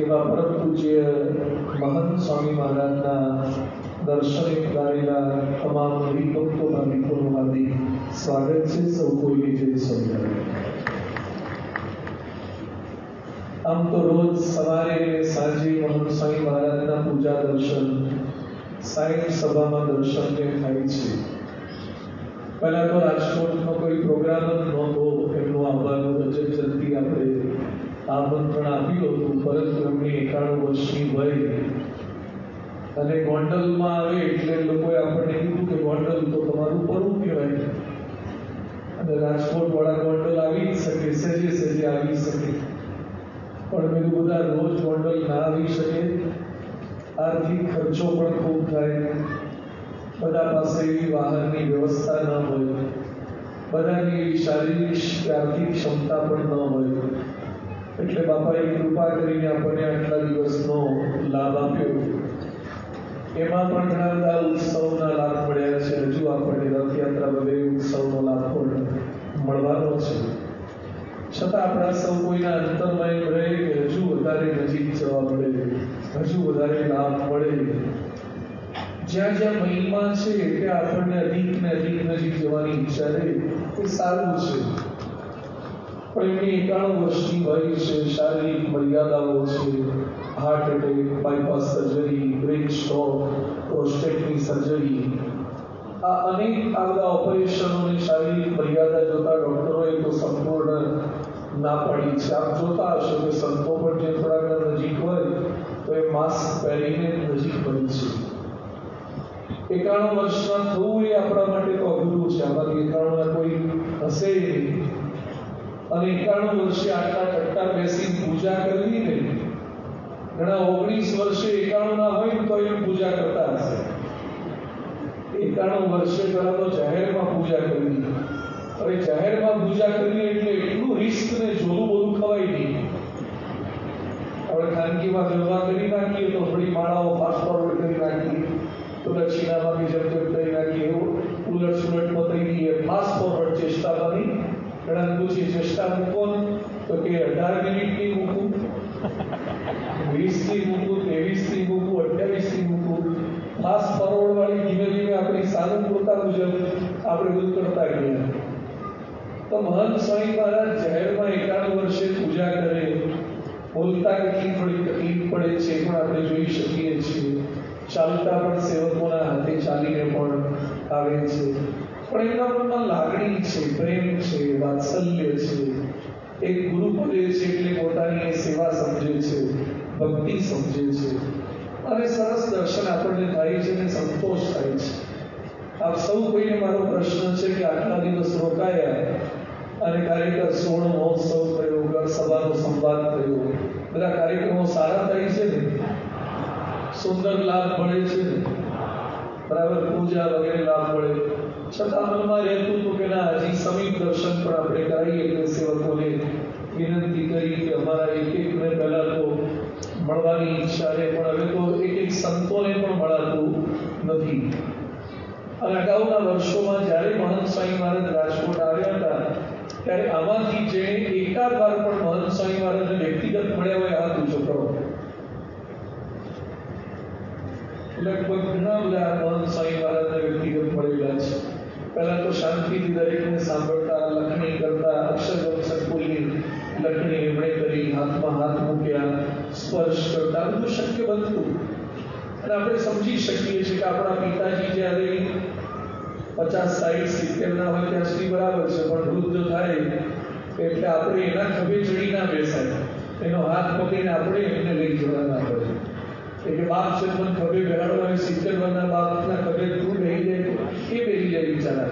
એવા પરમ પૂજ્ય મહંત સ્વામી મહારાજના દર્શને કરાયેલા તમામ હરિભક્તો ભાવિકોનું હાર્દિક સ્વાગત છે સૌ કોઈને જય સ્વામિનારાયણ આમ તો રોજ સવારે સાંજે મહંત સ્વામી મહારાજના પૂજા દર્શન સાઈઠ સભામાં દર્શનને થાય છે. પહેલા તો રાજકોટનો કોઈ પ્રોગ્રામ જ નહોતો, એમનું આવવાનું રજત જલ્દી આપણે આમંત્રણ આપ્યું હતું. પરંતુ એકાણું વર્ષની વય. અને ગોંડલમાં આવે એટલે લોકોએ આપણને કીધું કે ગોંડલ તો તમારું પરું કહેવાય. અને રાજકોટ વાળા ગોંડલ આવી શકે, સહેજે સહેજે આવી શકે. પણ મેં બધા રોજ ગોંડલ ના આવી શકે. આર્થિક ખર્ચો પણ ખૂબ થાય. બધા પાસે એવી વાહનની વ્યવસ્થા ન હોય. બધાની શારીરિક આર્થિક ક્ષમતા પણ ન હોય. બાપાએ કૃપા કરીને આપણને આટલા દિવસનો લાભ આપ્યો. એમાં પણ ઘણા બધા ઉત્સવના લાભ મળ્યા છે. હજુ આપણને રથયાત્રા વગેરે ઉત્સવનો લાભ પણ મળવાનો છે. છતાં આપણા સૌ કોઈના અંતરમાં એમ રહે કે હજુ વધારે નજીક જવા મળે, હજુ વધારે લાભ મળે. જ્યાં જ્યાં મહિમા છે, ત્યાં આપણને અધિક ને અધિક નજીક જવાની ઈચ્છા રહે, એ સારું છે. એમની એકાણું વર્ષની વય છે, શારીરિક મર્યાદાઓ છે heart attack bypass surgery brain stroke પ્રોસ્ટેટની surgery આ અનેક આગલા ઓપરેશનોની શારીરિક મર્યાદા જોતા ડોક્ટરોએ તો સંપૂર્ણ ના પાડી છે. આપ જોતા હશો કે સંતો પણ જે થોડાક નજીક હોય, તો એ માસ્ક પહેરીને નજીક બની છે. એકાણું વર્ષના થવું એ આપણા માટે તો અઘરું છે. આમાંથી એકાણું કોઈ હશે નહીં અને એકાણું વર્ષે આટલા ટટ્ટા બેસીને પૂજા કરવી ને, ઘણા ઓગણીસ વર્ષે એકાણું ના હોય તો એ પૂજા કરતા હશે. એકાણું વર્ષે પહેલા તો જાહેરમાં પૂજા કરવી. હવે જાહેરમાં પૂજા કરવી એટલે એટલું રિસ્ક ને જોરું બોલું ખવાય નહીં. આપણે ખાનગીમાં ગરબા કરી નાખીએ તો થોડી માળાઓ ફાસ્ટ ફોરવર્ડ કરી નાખીએ તો દક્ષિણામાં બી કરી નાખીએ, એવું ઉલટ થઈ ગઈ ફાસ્ટ ફોરવર્ડ ચેષ્ટા બની ઘણા પૂછી ચેષ્ટા મૂકો તો કે અઢાર મિનિટની મૂકું, વીસથી મૂકું, ત્રેવીસથી મૂકું, અઠ્યાવીસથી મૂકું. ખાસ ફોરવર્ડ વાળી ધીમે ધીમે આપણી સાનુકૂળતા મુજબ આપણે બધું ગયા તો મહંત સ્વામી મહારાજ જાહેરમાં એકાદ વર્ષે પૂજા કરે. બોલતા કેટલી થોડી તકલીફ પડે છે પણ આપણે જોઈ શકીએ છીએ. ચાલતા પણ સેવકોના હાથે ચાલીને પણ આવે છે. પણ લાગણી છે, પ્રેમ છે, વાત્સલ્ય છે. એક ગુરુ પદે છે એટલે પોતાની સેવા સમજે છે, ભક્તિ સમજે છે. અને સરસ દર્શન આપણને થાય છે અને સંતોષ થાય છે. આપ સૌ કોઈને મારો પ્રશ્ન છે કે આટલા દિવસ રોકાયા અને કાર્યક્રમ સોળ મહોત્સવ થયો, ઘર સભાનો સંવાદ થયો. બધા કાર્યક્રમો સારા થાય છે ને? સુંદર લાભ મળે છે ને? બરાબર, પૂજા વગેરે લાભ મળે. છતાં મનમાં રહેતું હતું કે ના, હજી સમીપ દર્શન પણ આપણે કરાવીએ એટલે સેવકોને વિનંતી કરી કે અમારા એક એકને પહેલા તો મળવાની ઈચ્છા રહે, પણ હવે તો એક એક સંતોને પણ મળાતું નથી. અને અગાઉના વર્ષોમાં જ્યારે મહંત સ્વામી મહારાજ રાજકોટ આવ્યા હતા, ત્યારે આમાંથી જે એકાદ વાર પણ મહંત સ્વામી મહારાજને વ્યક્તિગત મળ્યા હોય હાથ ઊંચો કરો. લગભગ ઘણા બધા મહંત સ્વામી મહારાજને વ્યક્તિગત મળેલા પહેલા તો શાંતિથી દરેકને સાંભળતા, લખણી કરતા, અક્ષર સંકુલની લખણી એમણે કરી, હાથમાં હાથ મૂક્યા, સ્પર્શ કરતા. બધું શક્ય બનતું. અને આપણે સમજી શકીએ છીએ કે આપણા પિતાજી જ્યારે પચાસ સાઈઠ સિત્તેર ના હોય ત્યાં સુધી બરાબર છે, પણ વૃદ્ધ થાય એટલે આપણે એના ખભે ચડી ના બેસાય. એનો હાથ પકડીને આપણે એમને લઈ જવાના હોય. એટલે બાપ છે પણ ખભે બેહાડો અને સિત્તેર વર્ષના બાપના ખભે તું નહીં જાય એ બેહી જાય બિચારા.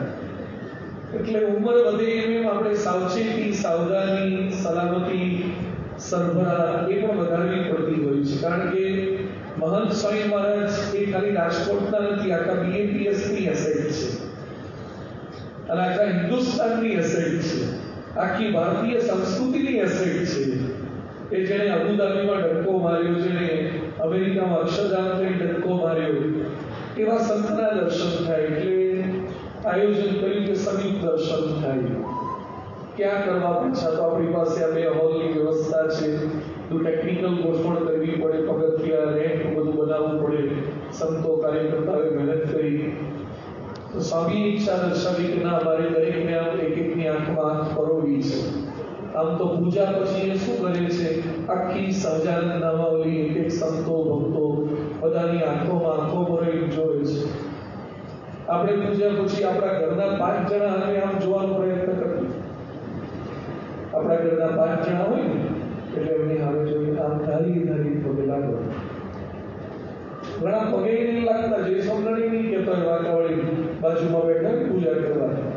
એટલે ઉંમર વધે એમ આપણે સાવચેતી, સાવધાની, સલામતી, સરભરા એ પણ વધારવી પડતી હોય છે. કારણ કે મહંત સ્વામી મહારાજ એ ખાલી રાજકોટના નથી, આખા બીએપીએસની એસેટ છે. અને આખા હિન્દુસ્તાનની એસેટ છે. આખી ભારતીય સંસ્કૃતિની એસેટ છે. એ જેણે અબુધાબીમાં ડંકો માર્યો, જેણે અમેરિકામાં અક્ષરધામ થઈ ડંકો માર્યો એવા સંતના દર્શન થાય એટલે આયોજન કર્યું કે સમીપ દર્શન થાય ક્યાં કરવા પાછા તો આપણી પાસે આ બે હોલની વ્યવસ્થા છે બધું ટેકનિકલ ગોઠવણ કરવી પડે પગથિયા રેમ્પ બધું બનાવવું પડે સંતો કાર્યકર્તાઓએ મહેનત કરી તો સ્વામી ઈચ્છા દર્શાવી કે ના અમારે દરેકને આમ એક એકની આંખમાં આંખ પરોવી છે આમ તો પૂજા પછી એ શું કરે છે? આખી સહજાનંદ નામાવલી એક એક સંતો, ભક્તો બધાની આંખોમાં આંખો ભરાઈ જોવે છે. આપણે પૂજા પછી આપણા ઘરના પાંચ જણા અને આમ જોવાનો પ્રયત્ન કરીએ. આપણા ઘરના પાંચ જણા હોય ને, એટલે એમની હવે જોઈએ આમ ધારી ધારી પગે લાગો. ઘણા પગે લાગતા, જે સમજણી નહીં કહેતો હોય વાંકાવાળી બાજુમાં બેઠા પૂજા કરવા.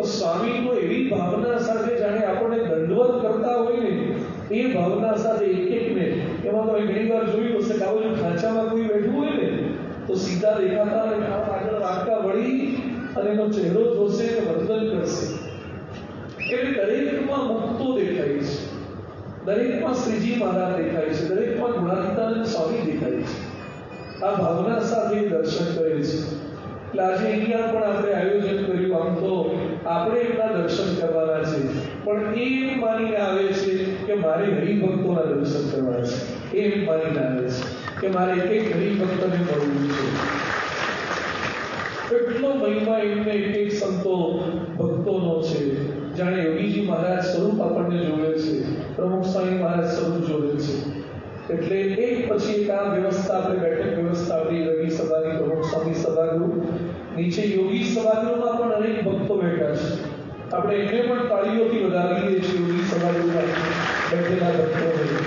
તો સ્વામી તો એવી ભાવના સાથે જાણે આપણને દંડવત કરતા હોય ને, એ ભાવના સાથે એક એકને એમાં તો ઘણી વાર જોયું હશે કે બાજુ ખાંચામાં કોઈ બેઠું હોય ને, તો સીધા દેખાતા અને આગળ વાંકા વળી અને એનો ચહેરો જોશે કે વંદન કરશે. એટલે દરેકમાં મુક્તો દેખાય છે. દરેકમાં શ્રીજી મહારાજ દેખાય છે. દરેકમાં ગુણાતીતાનંદ સ્વામી દેખાય છે. આ ભાવના સાથે દર્શન કરે છે. એટલે અહીંયા પણ આપણે આયોજન કર્યું આમ તો આપણે એમના દર્શન કરવાના છે. પણ એ માનીને આવે છે કે મારે હરિભક્તોના દર્શન કરવાના છે. એમ માનીને આવે છે કે મારે એક એક હરિભક્તને મળવું છે. એટલો મહિમા એમને એક એક સંતો ભક્તોનો છે. જાણે યોગીજી મહારાજ સ્વરૂપ આપણને જોવે છે. પ્રમુખ સ્વામી મહારાજ સ્વરૂપ જોવે છે. એટલે એક પછી એક આ વ્યવસ્થા આપણે બેઠક વ્યવસ્થા આપણી રવિ સભાની, પ્રમુખ સ્વામી સભાગૃહ. નીચે યોગી સભાગૃહમાં પણ અનેક ભક્તો બેઠા છે. આપણે એમને પણ તાળીઓથી વધાવી દઈએ છીએ યોગી સભાગૃહમાં. બેઠેલા ભક્તોને.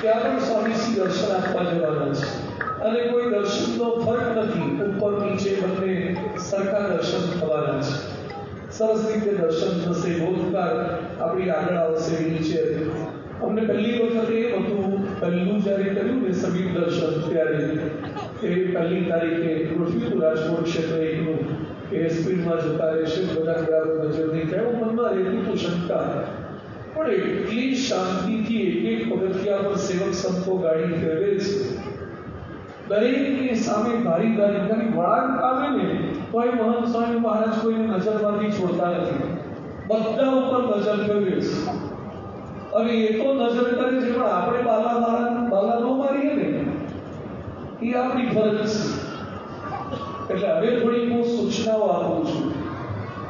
ત્યાં પણ સ્વામીશ્રી દર્શન આપવા જવાના છે. અને કોઈ દર્શનનો ફરક નથી. ઉપર, નીચે બંને સરખા દર્શન થવાના છે. સરસ રીતે દર્શન થશે. બોધકાર આપણી આગળ આવશે નીચે. અમને પહેલી વખત એ હતું પહેલું જ્યારે કર્યું ને સબીર દર્શન ત્યારે એ પહેલી તારીખે ગોઠવ્યું હતું રાજકોટ ક્ષેત્ર એકનું કે સ્પીડમાં જતા રહેશે બધા ગ્રાહક નજર નહીં થાય એવું મનમાં રહેતું હતું શંકા પણ એટલી શાંતિથી એક એક પગથિયા પર સેવક સંતો ગાડી ફેરવે છે દરેકની સામે ભારી ભારી ખાલી વળાંક આવે ને તો એ મહંત સ્વામી મહારાજ કોઈને નજરમાંથી છોડતા નથી બધા ઉપર નજર ફેરવે છે હવે એ તો નજર કરે છે, પણ આપણે બાલા મારા બાલા ન મારીએ ને, એ આપણી ફરજ છે. એટલે હવે થોડી હું સૂચનાઓ આપું છું.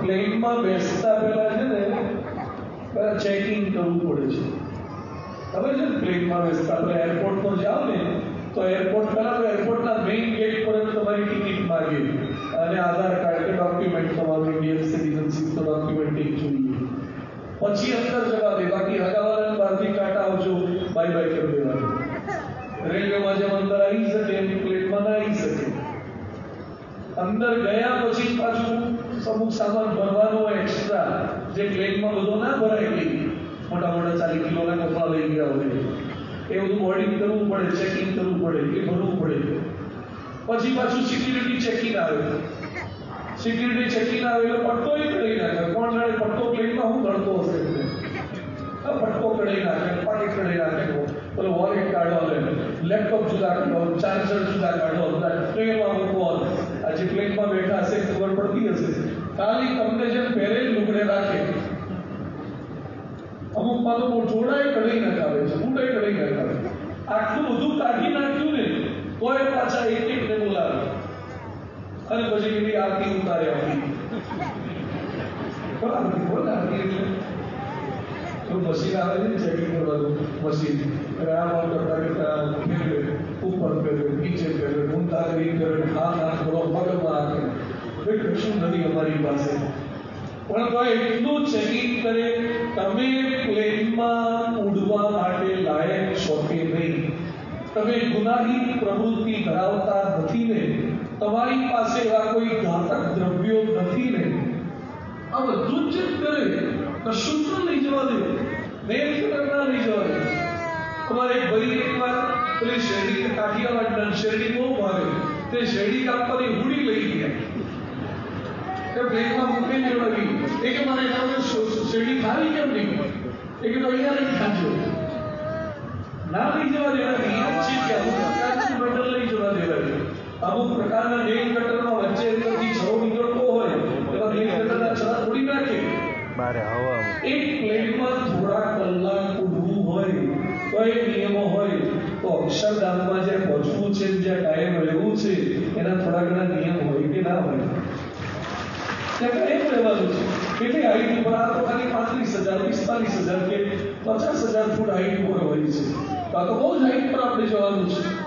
પ્લેનમાં બેસતા પહેલા છે ને, પહેલા ચેકિંગ કરવું પડે છે. હવે છે પ્લેનમાં બેસતા આપણે એરપોર્ટ પર જાઓ ને, તો એરપોર્ટ પહેલા તો એરપોર્ટના મેઇન ગેટ પર તમારી ટિકિટ માગે અને આધાર કાર્ડ કે ડોક્યુમેન્ટ તમારું ઇન્ડિયન સિટીઝનશીપ ડોક્યુમેન્ટ એક જોઈએ. પછી અંદર જવા દે. બાકી હગાવાળાને બહારથી કાંટા આવજો બાય બાય કરી દેવાનું. રેલવેમાં જેમ અંદર આવી શકે એમ પ્લેટમાં ના આવી શકે. અંદર ગયા પછી પાછું અમુક સામાન ભરવાનો એક્સ્ટ્રા જે પ્લેટમાં બધો ના ભરાય ગઈ મોટા મોટા ચાલીસ કિલોના કપડા લઈ ગયા હોય. એ બધું બોર્ડિંગ કરવું પડે ચેકિંગ કરવું પડે, એ ભરવું પડે. પછી પાછું સિક્યુરિટી ચેકિંગ આવે. સિક્યુરિટી ચેકિંગ આવે એટલે પટ્ટો એ કરી નાખે. કોણ જાણે પટ્ટો પ્લેનમાં હું ગણતો હશે એટલે પટ્ટો કઢાઈ નાખે પાકીટ કઢાઈ નાખે. પેલો વોલેટ કાઢો લેપટોપ જુદા કાઢો, ચાર્જર જુદા કાઢો, બધા ટ્રેનમાં મૂકવો આ પ્લેનમાં બેઠા હશે ખબર પડતી હશે. ખાલી તમને જેમ પહેરે લુગડે રાખે, અમુક તો જોડાય કઢાઈ નાખાવે છે બુટાઈ કઢાઈ નાખાવે આટલું બધું કાઢી નાખ્યું ને, તોય પાછા એક ને બોલાવે અને પછી એની આરતી ઉતારે આપી બરાબર બોલ આરતી એટલે તો મશીન આવે છે ને ચેકિંગ કરવાનું મશીન અને આ માલ કપડા કરતા ફેરવે ઉપર ફેરવે નીચે ફેરવે ઊંધા કરી ફેરવે હાથ હાથ કરો મગજમાં હાથ ભાઈ કશું નથી અમારી પાસે પણ તો એટલું ચેકિંગ કરે તમે પ્લેનમાં ઉડવા માટે લાયક છો કે નહીં તમે ગુનાહી પ્રવૃત્તિ ધરાવતા નથી ને તમારી પાસે એવા કોઈ ઘાતક દ્રવ્યો નથી ને? આ બધું જ ચેક કરે. કશું જ લઈ જવા દે. નેલ કટર ના લઈ જવા દે. તમારે એક ભાઈ એક વાર પેલી શેરડી કાઠિયાવાડ શેરડી બહુ ભાવે. તે શેરડી કાપવાની હુડી લઈ ગયા. કે પ્લેટમાં મૂકીને જોડાવી એ કે મને એના વગર શેરડી ખાવી કેમ નહીં? એ કે તો અહીંયા લઈ ખાજો. ના લઈ જવા દેવા નિયમ છે કે અમુક પ્રકારનું મેટલ લઈ જવા દેવાય અમુક પ્રકારના નેલ કટરમાં વચ્ચે અંદરથી છરો નીકળતો હોય એવા નેલ કટરના છરા થોડી નાખે બારે હવા એક પ્લેટમાં થોડા કલાક ઉડવું હોય તો કેટલાય નિયમો હોય તો અક્ષરધામમાં જ્યાં પહોંચવું છે જ્યાં ટાઈમ રહેવું છે એના થોડા ઘણા નિયમ હોય કે ના હોય. ત્યાં કાયમ રહેવાનું છે કેટલી હાઈટ ઉપર આ તો ખાલી પાંત્રીસ હજાર પિસ્તાલીસ હજાર કે પચાસ હજાર ફૂટ હાઈટ ઉપર હોય છે. તો આ તો બહુ જ હાઈટ પર આપણે જવાનું છે.